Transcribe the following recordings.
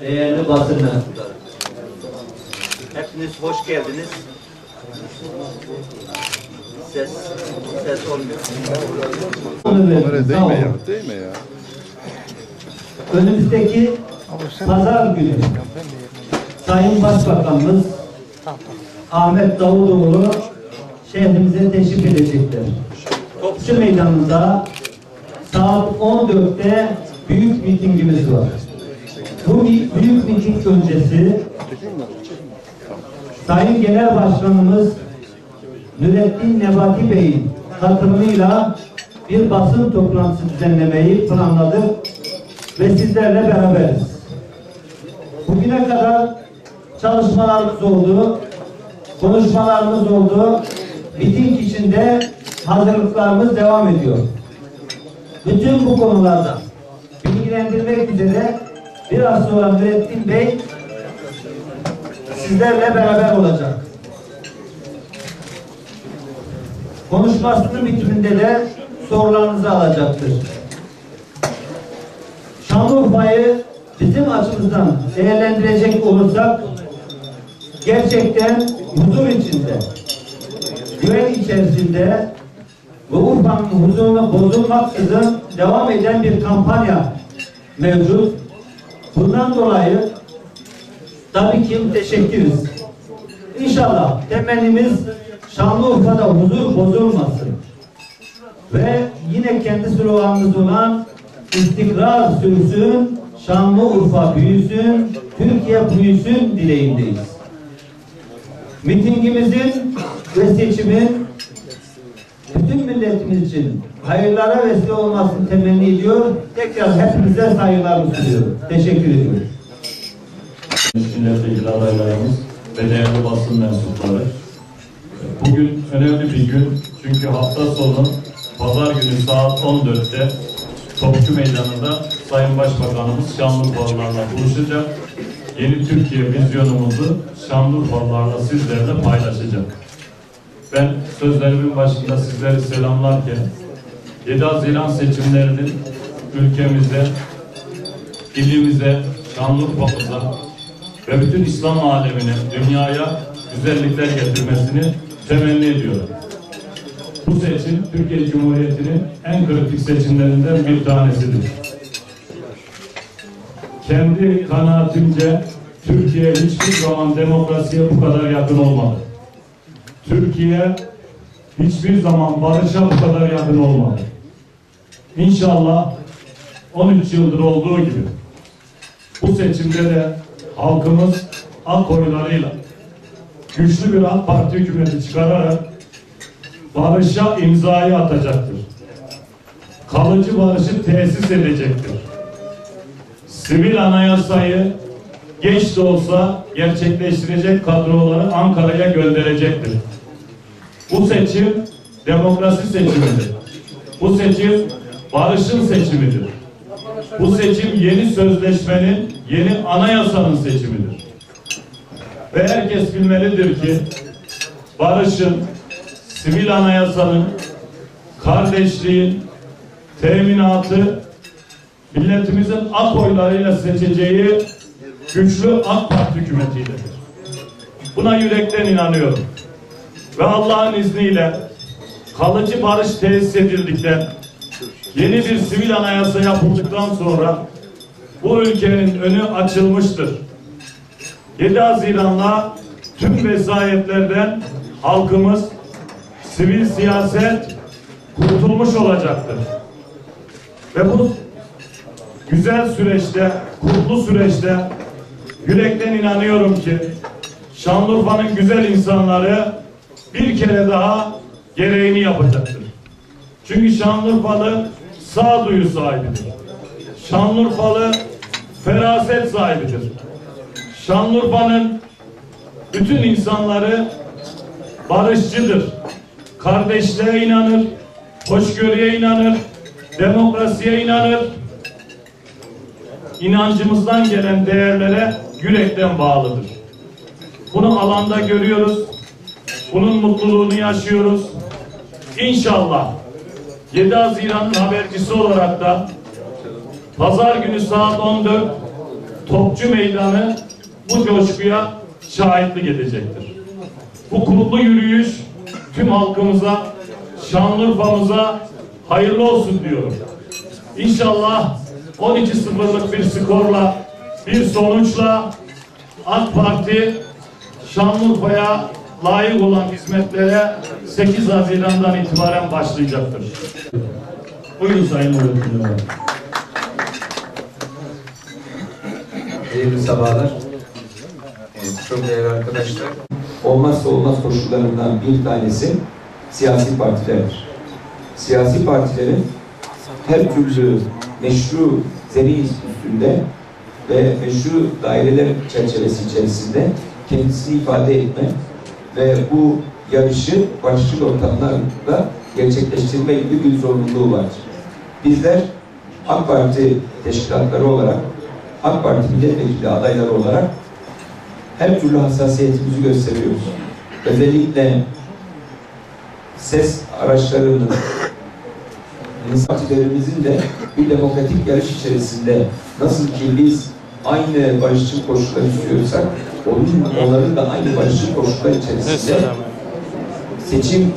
değerli basın mensupları. Hepiniz hoş geldiniz. Ses, ses olmuyor. Öyle değme ya. Değme ya. Önümüzdeki pazar günü Sayın Başbakanımız Ahmet Davutoğlu şehrimize teşrif edecektir. Topçu Meydanı'nda saat 14'te büyük mitingimiz var. Bu büyük miting öncesi Sayın Genel Başkanımız Nurettin Nebati Bey'in katılımıyla bir basın toplantısı düzenlemeyi planladık ve sizlerle beraberiz. Bugüne kadar çalışmalarımız oldu, konuşmalarımız oldu, miting içinde hazırlıklarımız devam ediyor. Bütün bu konularda bilgilendirmek üzere biraz sonra Nurettin Bey sizlerle beraber olacak. Konuşmasının bitiminde de sorularınızı alacaktır. Şanlıurfa'yı bizim açımızdan değerlendirecek olursak gerçekten huzur içinde, güven içerisinde ve Urfa'nın huzurunu bozulmaksızın devam eden bir kampanya mevcut. Bundan dolayı tabii ki teşekkürüz. İnşallah temennimiz Şanlıurfa'da huzur bozulmasın. Ve yine kendi sloganımız olan istikrar sürsün, Şanlıurfa büyüsün, Türkiye büyüsün dileğindeyiz. Mitingimizin ve seçimin bütün milletimiz için hayırlara vesile olmasını temenni ediyor. Tekrar hepinize saygılarımı sunuyorum. Teşekkür ediyorum. milletvekili adaylarımız ve değerli basın mensupları. Bugün önemli bir gün çünkü hafta sonu pazar günü saat 14'te Topçu Meydanı'nda Sayın Başbakanımız Şanlıurfalılarla buluşacak. Yeni Türkiye vizyonumuzu Şanlıurfalılarla sizlerle paylaşacak. Ben sözlerimin başında sizleri selamlarken 7 Haziran seçimlerinin ülkemize, ilimize, Şanlıurfa'mıza ve bütün İslam alemine, dünyaya güzellikler getirmesini temenni ediyorum. Bu seçim Türkiye Cumhuriyeti'nin en kritik seçimlerinden bir tanesidir. Kendi kanaatimce Türkiye hiçbir zaman demokrasiye bu kadar yakın olmadı. Türkiye hiçbir zaman barışa bu kadar yakın olmadı. İnşallah 13 yıldır olduğu gibi bu seçimde de halkımız AK oylarıyla güçlü bir AK Parti hükümeti çıkararak barışa imzayı atacaktır. Kalıcı barışı tesis edecektir. Sivil anayasayı geç de olsa gerçekleştirecek kadroları Ankara'ya gönderecektir. Bu seçim demokrasi seçimidir. Bu seçim barışın seçimidir. Bu seçim yeni sözleşmenin, yeni anayasanın seçimidir. Ve herkes bilmelidir ki barışın, sivil anayasanın, kardeşliğin, teminatı milletimizin ak oylarıyla seçeceği güçlü AK Parti hükümetidir. Buna yürekten inanıyorum. Ve Allah'ın izniyle kalıcı barış tesis edildikten yeni bir sivil anayasa yapıldıktan sonra bu ülkenin önü açılmıştır. 7 Haziran'la tüm vesayetlerden halkımız sivil siyaset kurtulmuş olacaktır. Ve bu güzel süreçte, kutlu süreçte yürekten inanıyorum ki Şanlıurfa'nın güzel insanları bir kere daha gereğini yapacaktır. Çünkü Şanlıurfalı sağduyu sahibidir. Şanlıurfalı feraset sahibidir. Şanlıurfa'nın bütün insanları barışçıdır. Kardeşliğe inanır, hoşgörüye inanır, demokrasiye inanır. İnancımızdan gelen değerlere yürekten bağlıdır. Bunu alanda görüyoruz. Bunun mutluluğunu yaşıyoruz. İnşallah 7 Haziran'ın habercisi olarak da Pazar günü saat 14 Topçu Meydanı bu coşkuya şahitlik edecektir. Bu kutlu yürüyüş tüm halkımıza, Şanlıurfa'mıza hayırlı olsun diyorum. İnşallah 12-0'lık bir skorla, bir sonuçla AK Parti Şanlıurfa'ya layık olan hizmetlere 8 Haziran'dan itibaren başlayacaktır. Buyurun Sayın Yalçın. Hayırlı sabahlar. Evet, çok değerli arkadaşlar. Olmazsa olmaz koşullarından bir tanesi siyasi partilerdir. Siyasi partilerin her türlü meşru zemin üstünde ve meşru daireler çerçevesi içerisinde kendisini ifade etme ve bu yarışı barışçıl ortamlarda gerçekleştirme gibi bir zorunluluğu vardır. Bizler AK Parti teşkilatları olarak AK Parti milletvekili adayları olarak her türlü hassasiyetimizi gösteriyoruz. Özellikle ses araçlarının partilerimizin de bir demokratik yarış içerisinde nasıl ki biz aynı barışçıl koşullar istiyorsak onun, onların da aynı barışçıl koşullar içerisinde seçim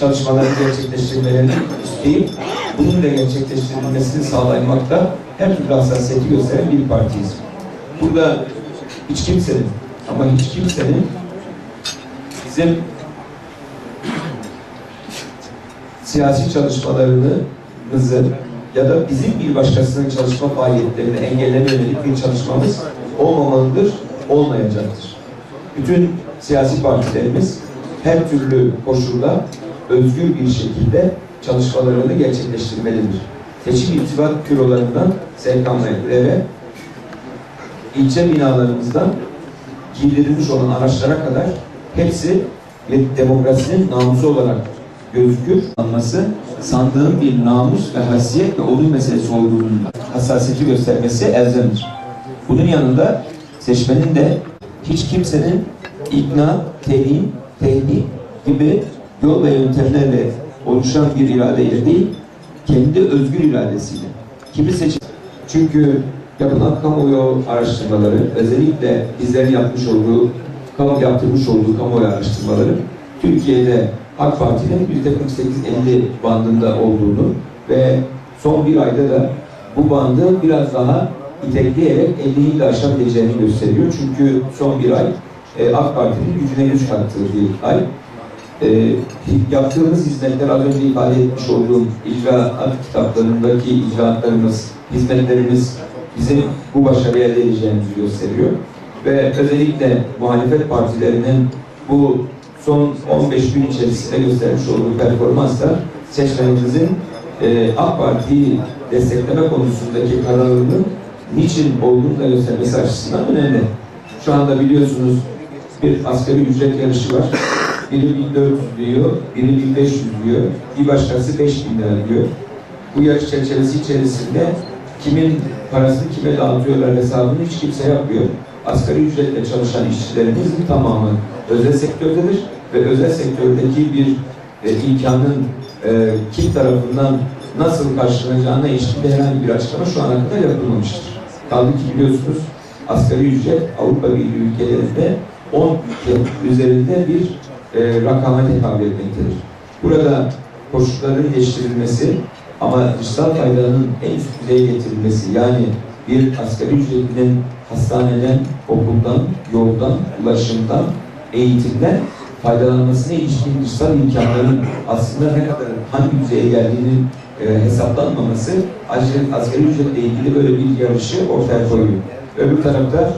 çalışmalarını gerçekleştirmelerini isteyip bunun da gerçekleştirilmesini sağlamakta her türlü hassasiyeti gösteren bir partiyiz. Burada hiç kimsenin ama hiç kimsenin bizim siyasi çalışmalarımızı ya da bizim bir başkasının çalışma faaliyetlerini engelleme yönelik bir çalışmamız olmamalıdır, olmayacaktır. Bütün siyasi partilerimiz her türlü koşulda özgür bir şekilde çalışmalarını gerçekleştirmelidir. Seçim irtibat bürolarından SKM'lere, ilçe binalarımızdan giydirilmiş olan araçlara kadar hepsi demokrasinin namusu olarak gözükür. Alması sandığın bir namus ve haysiyet ve onur meselesi olduğunun hassasiyeti göstermesi elzemdir. Bunun yanında seçmenin de hiç kimsenin ikna, teyin, tehdit gibi yol ve yöntemlerle oluşan bir iradeyle değil, kendi özgür iradesiyle. Kimi seçim? Çünkü yapılan kamuoyu araştırmaları, özellikle bizlerin yapmış olduğu, kamu yaptırmış olduğu kamuoyu araştırmaları, Türkiye'de AK Parti'nin yüzde 48-50 bandında olduğunu ve son bir ayda da bu bandı biraz daha itekleyerek 50'yi de aşabileceğini gösteriyor. Çünkü son bir ay e, AK Parti'nin gücüne güç kattığı bir ay. E, yaptığımız hizmetler az önce ifade etmiş olduğum icraat kitaplarındaki icraatlarımız, hizmetlerimiz bizim bu başarıya elde edeceğimizi gösteriyor. Ve özellikle muhalefet partilerinin bu son 15 gün içerisinde göstermiş olduğu performans da seçmenimizin e, AK Parti'yi destekleme konusundaki kararlılığının niçin olduğunu da göstermesi açısından önemli. Şu anda biliyorsunuz bir asgari ücret yarışı var. Biri 1400 diyor, biri 1500 diyor, bir başkası 5000 lira diyor. Bu yarış çerçevesi içerisinde kimin parasını kime dağıtıyorlar hesabını hiç kimse yapmıyor. Asgari ücretle çalışan işçilerimizin tamamı özel sektördedir ve özel sektördeki bir e, imkanın e, kim tarafından nasıl karşılanacağına ilişkin herhangi bir açıklama şu ana kadar yapılmamıştır. Kaldı ki biliyorsunuz asgari ücret Avrupa Birliği ülkelerinde 10 yıl üzerinde bir e, rakama tekabül etmektedir. Burada koşulların değiştirilmesi ama dışsal faydanın en üst düzeye getirilmesi yani bir asgari ücretlinin hastaneden, okuldan, yoldan, ulaşımdan, eğitimden faydalanmasına ilişkin dışsal imkanların aslında ne kadar hangi düzeye geldiğinin e, hesaplanmaması asgari ücretle ilgili böyle bir yarışı ortaya koyuyor. Öbür tarafta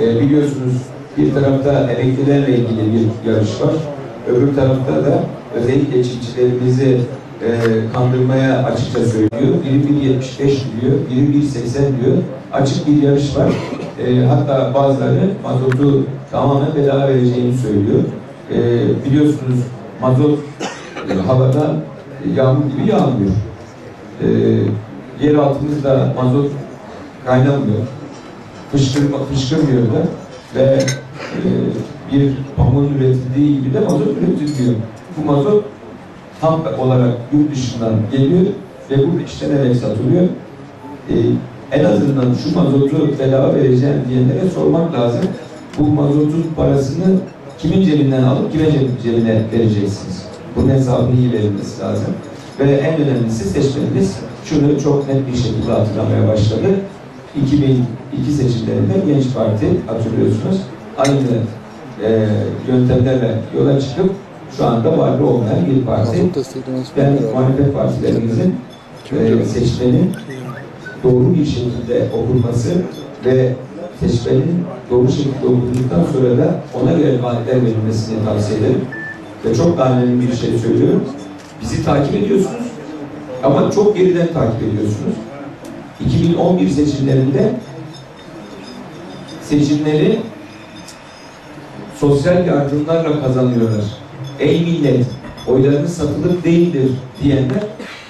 e, biliyorsunuz bir tarafta emeklilerle ilgili bir yarış var. Öbür tarafta da özellikle çiftçilerimizi e, kandırmaya açıkça söylüyor. Biri 1.75 diyor, biri 1.80 diyor. Açık bir yarış var. E, hatta bazıları mazotu tamamen bedava vereceğini söylüyor. E, biliyorsunuz mazot e, havada yağmur gibi yağmıyor. E, yer altımızda mazot kaynamıyor. Fışkırma, fışkırmıyor da ve e, bir pamuğun üretildiği gibi de mazot üretiliyor. Bu mazot ham olarak yurt dışından geliyor ve burada işlenerek satılıyor. E, en azından şu mazotu bedava vereceğim diyenlere sormak lazım. Bu mazotun parasını kimin cebinden alıp kime ceb- cebine vereceksiniz? Bunun hesabını iyi verilmesi lazım. Ve en önemlisi seçmenimiz şunu çok net bir şekilde hatırlamaya başladı. 2002 seçimlerinde Genç Parti hatırlıyorsunuz aynı e, yöntemlerle yola çıkıp şu anda varlığı olmayan bir parti. Ben muhalefet partilerimizin e, seçmenin doğru bir şekilde okunması ve seçmenin doğru şekilde okunduktan sonra da ona göre vaatler verilmesini tavsiye ederim. Ve çok daha önemli bir şey söylüyorum. Bizi takip ediyorsunuz ama çok geriden takip ediyorsunuz. 2011 seçimlerinde seçimleri sosyal yardımlarla kazanıyorlar. Ey millet, oylarınız satılık değildir diyenler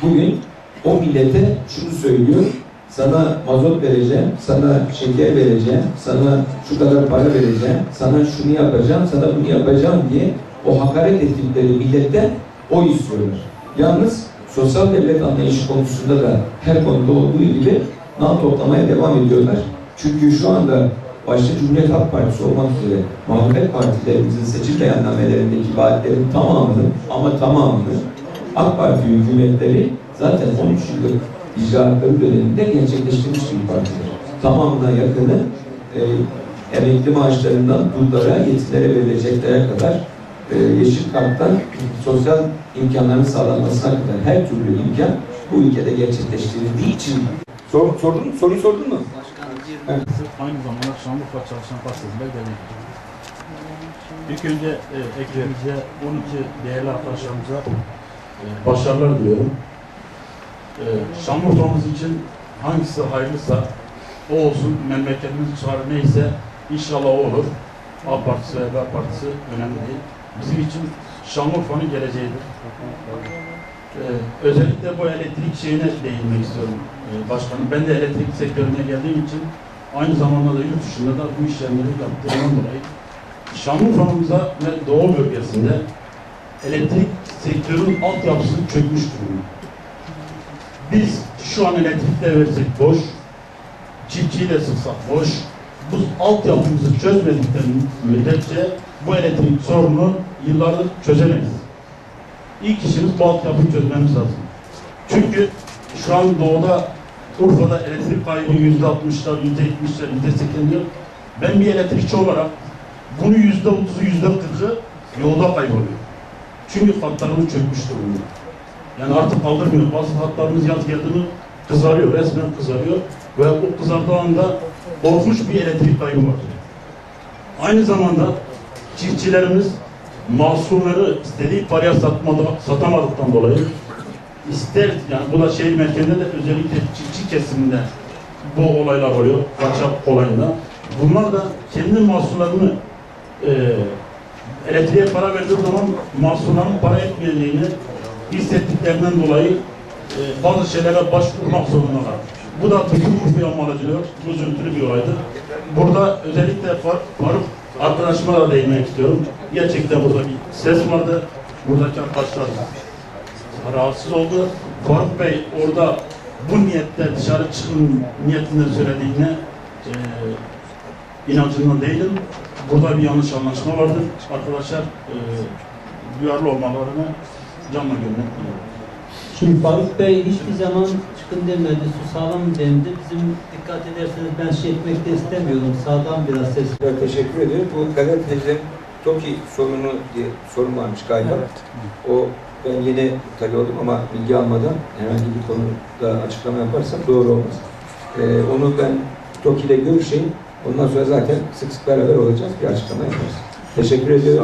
bugün o millete şunu söylüyor. Sana mazot vereceğim, sana şeker vereceğim, sana şu kadar para vereceğim, sana şunu yapacağım, sana bunu yapacağım diye o hakaret ettikleri milletten oy istiyorlar. Yalnız sosyal devlet anlayışı konusunda da her konuda olduğu gibi nal toplamaya devam ediyorlar. Çünkü şu anda başta Cumhuriyet Halk Partisi olmak üzere muhalefet partilerimizin seçim beyannamelerindeki vaatlerin tamamını ama tamamını AK Parti hükümetleri zaten 13 yıllık icraatları döneminde gerçekleştirmiş bir partidir. Tamamına yakını e, emekli maaşlarından dullara, yetimlere verilecekleri kadar e, yeşil karttan sosyal imkanların sağlanmasına kadar her türlü imkan bu ülkede gerçekleştirildiği için Sor, sordun? Soruyu sordun mu? Aynı zamanda Şanlıurfa Çalışan Partisi'nde demek. İlk önce e, ekibimize, 12 değerli arkadaşlarımıza e, Başarılar diliyorum. Ee, Şanlıurfa'mız için hangisi hayırlısa o olsun, memleketimiz çağrı neyse inşallah o olur. A partisi ve B partisi önemli değil. Bizim için Şanlıurfa'nın geleceğidir. Ee, özellikle bu elektrik şeyine değinmek istiyorum ee, başkanım. Ben de elektrik sektörüne geldiğim için aynı zamanda da yurt dışında da bu işlemleri yaptığımdan dolayı Şanlıurfa'mıza ve Doğu bölgesinde elektrik sektörün altyapısı çökmüş durumda. Biz şu an elektrikle versek boş, çiftçiyi sıksak boş, bu altyapımızı çözmedikten müddetçe bu elektrik sorunu yıllardır çözemeyiz. İlk işimiz bu altyapıyı çözmemiz lazım. Çünkü şu an doğuda Urfa'da elektrik kaybı yüzde altmışlar, yüzde yetmişler, yüzde seksenler. Ben bir elektrikçi olarak bunu yüzde otuzu, yüzde kırkı yolda kayboluyor. Çünkü hatlarımız çökmüş durumda. Yani artık kaldırmıyor. Bazı hatlarımız yaz geldi mi kızarıyor, resmen kızarıyor. Ve o kızardığı anda korkunç bir elektrik kaybı var. Aynı zamanda çiftçilerimiz mahsulleri istediği paraya satmada, satamadıktan dolayı ister yani bu da şehir merkezinde de özellikle çiftçi kesiminde bu olaylar oluyor. Kaçak olayında. Bunlar da kendi mahsullerini e, elektriğe para verdiği zaman mahsullerin para etmeyeceğini hissettiklerinden dolayı e, bazı şeylere başvurmak zorundalar. Bu da bütün Urfa'yı ambalajlıyor. Bu üzüntülü bir olaydı. Burada özellikle Far- Faruk arkadaşıma da değinmek istiyorum. Gerçekten burada bir ses vardı. Buradaki arkadaşlar rahatsız oldu. Faruk Bey orada bu niyette dışarı çıkın niyetinde söylediğine e, inancından değilim. Burada bir yanlış anlaşma vardır. Arkadaşlar e, duyarlı olmalarını canla diliyorum. Şimdi Faruk Bey hiçbir zaman çıkın demedi, su sağlam demedi. Bizim dikkat ederseniz ben şey etmek de istemiyorum. Sağdan biraz ses. Ben teşekkür ediyorum. Bu gazetecilerin TOKİ sorunu diye sorun varmış galiba. O ben yeni tabii oldum ama bilgi almadan herhangi bir konuda açıklama yaparsam doğru olmaz. Ee, onu ben TOKİ ile görüşeyim. Ondan sonra zaten sık sık beraber olacağız. Bir açıklama yaparız. Teşekkür ediyorum.